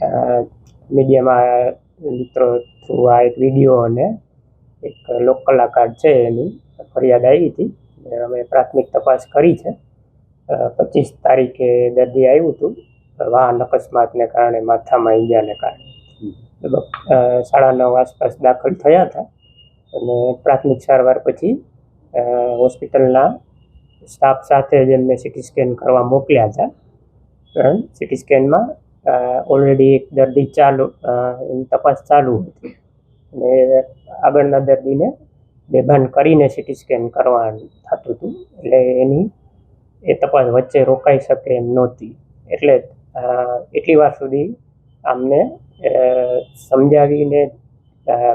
મીડિયામાં મિત્રો થ્રુ આ એક વીડિયો અને એક લોક કલાકાર છે એની ફરિયાદ આવી હતી. અમે પ્રાથમિક તપાસ કરી છે. પચીસ તારીખે દર્દી આવ્યું હતું. વાહન અકસ્માતને કારણે માથામાં ઈજાને કારણે. લગભગ સાડા નવ આસપાસ દાખલ થયા હતા. અને પ્રાથમિક સારવાર પછી હોસ્પિટલના સ્ટાફ સાથે જ એમને સિટી સ્કેન કરવા મોકલ્યા હતા. સિટી સ્કેનમાં ઓલરેડી એક દર્દી ચાલુ એની તપાસ ચાલુ હતી. અને આગળના દર્દીને બેભાન કરીને સિટી સ્કેન કરવાનું થતું હતું. એટલે એની, એ તપાસ વચ્ચે રોકાઈ શકે એમ નહોતી. એટલે એટલી વાર સુધી અમને સમજાવીને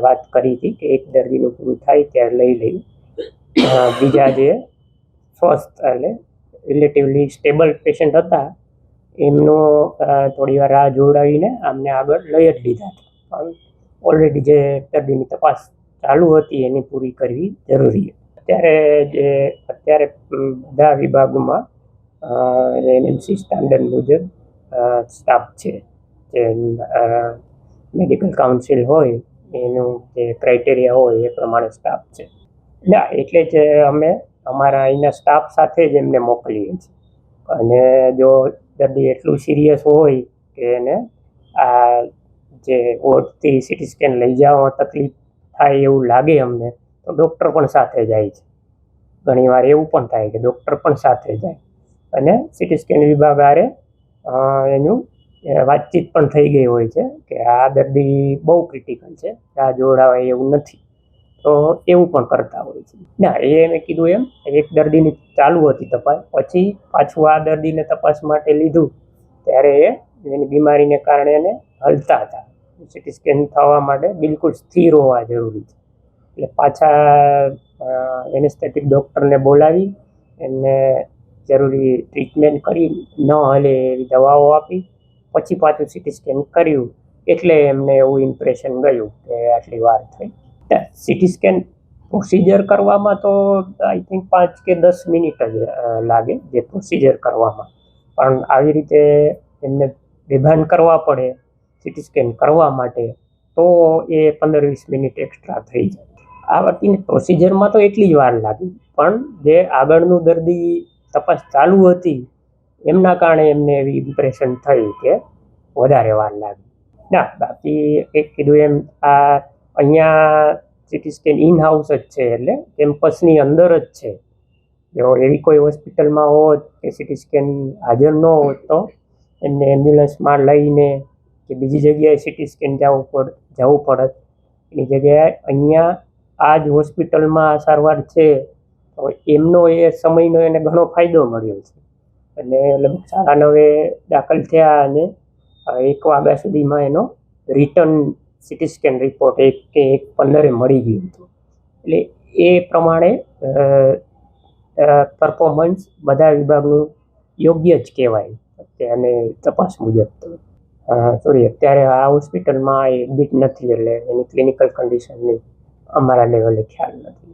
વાત કરી હતી કે એક દર્દીનું પૂરું થાય ત્યારે લઈ લઈ. બીજા જે સ્વસ્થ એટલે રિલેટિવલી સ્ટેબલ પેશન્ટ હતા એમનો થોડી વાર રાહ જોડાવીને અમને આગળ લઈ જ લીધા હતા પણ ઓલરેડી જે દર્દીની તપાસ ચાલુ હતી એની પૂરી કરવી જરૂરી હતી અત્યારે જે, અત્યારે બધા વિભાગોમાં એનએમસી સ્ટાન્ડર્ડ મુજબ સ્ટાફ છે. જે મેડિકલ કાઉન્સિલ હોય, એનું જે ક્રાઇટેરિયા હોય એ પ્રમાણે સ્ટાફ છે. ના એટલે જ અમે અમારા અહીંના સ્ટાફ સાથે જ એમને મોકલીએ છીએ. અને જો દર્દી એટલું સિરિયસ હોય કે એને આ જે ઓટથી સિટી સ્કેન લઈ જવામાં તકલીફ થાય એવું લાગે અમને, તો ડૉક્ટર પણ સાથે જાય છે. ઘણીવાર એવું પણ થાય કે ડૉક્ટર પણ સાથે જાય. અને સિટી સ્કેન વિભાગ આરે એનું વાતચીત પણ થઈ ગઈ હોય છે કે આ દર્દી બહુ ક્રિટિકલ છે આ જોડાવાય એવું નથી. તો એવું પણ કરતા હોય છે. ના, એ મેં કીધું એમ, એક દર્દીની ચાલુ હતી તપાસ. પછી પાછું આ દર્દીને તપાસ માટે લીધું. ત્યારે એ એની બીમારીને કારણે એને હલતા હતા. સિટી સ્કેન થવા માટે બિલકુલ સ્થિર હોવા જરૂરી છે. એટલે પાછા એનેસ્થેટિક ડૉક્ટરને બોલાવી, એમને જરૂરી ટ્રીટમેન્ટ કરી, ન હલે એવી દવાઓ આપી. પછી પાછું સિટી સ્કેન કર્યું. એટલે એમને એવું ઇમ્પ્રેશન ગયું કે આટલી વાર થઈ. સિટી સ્કેન પ્રોસિજર કરવામાં તો આઈ થિંક પાંચ કે દસ મિનિટ જ લાગે જે પ્રોસિજર કરવામાં. પણ આવી રીતે એમને બેભાન કરવા પડે સિટી સ્કેન કરવા માટે, તો એ પંદર વીસ મિનિટ એક્સ્ટ્રા થઈ જાય. આ બાકીની પ્રોસિજરમાં તો એટલી જ વાર લાગી, પણ જે આગળનું દર્દી તપાસ ચાલુ હતી, એમના કારણે એમને એવી ઇમ્પ્રેશન થઈ કે વધારે વાર લાગી. ના, બાકી એક કીધું એમ, આ અહીંયા સિટી સ્કેન ઇન હાઉસ જ છે એટલે કેમ્પસની અંદર જ છે. જો એવી કોઈ હોસ્પિટલમાં હોત કે સિટી સ્કેન હાજર ન હોત તો એમને એમ્બ્યુલન્સમાં લઈને કે બીજી જગ્યાએ સિટી સ્કેન જવું પડ, જવું પડત. એની જગ્યાએ અહીંયા આ જ હોસ્પિટલમાં સારવાર છે, તો એમનો એ સમયનો એને ઘણો ફાયદો મળ્યો છે. અને લગભગ સાડા નવે દાખલ થયા અને એક વાગ્યા સુધીમાં એનો રિટર્ન સિટી સ્કેન રિપોર્ટ એક કે એક પંદરે મળી ગયું હતું. એટલે એ પ્રમાણે પરફોર્મન્સ બધા વિભાગનું યોગ્ય જ કહેવાય. અને તપાસ મુજબ તો. સોરી અત્યારે આ હોસ્પિટલમાં એડમિટ નથી એટલે એની ક્લિનિકલ કન્ડિશનની અમારા લેવલે ખ્યાલ નથી.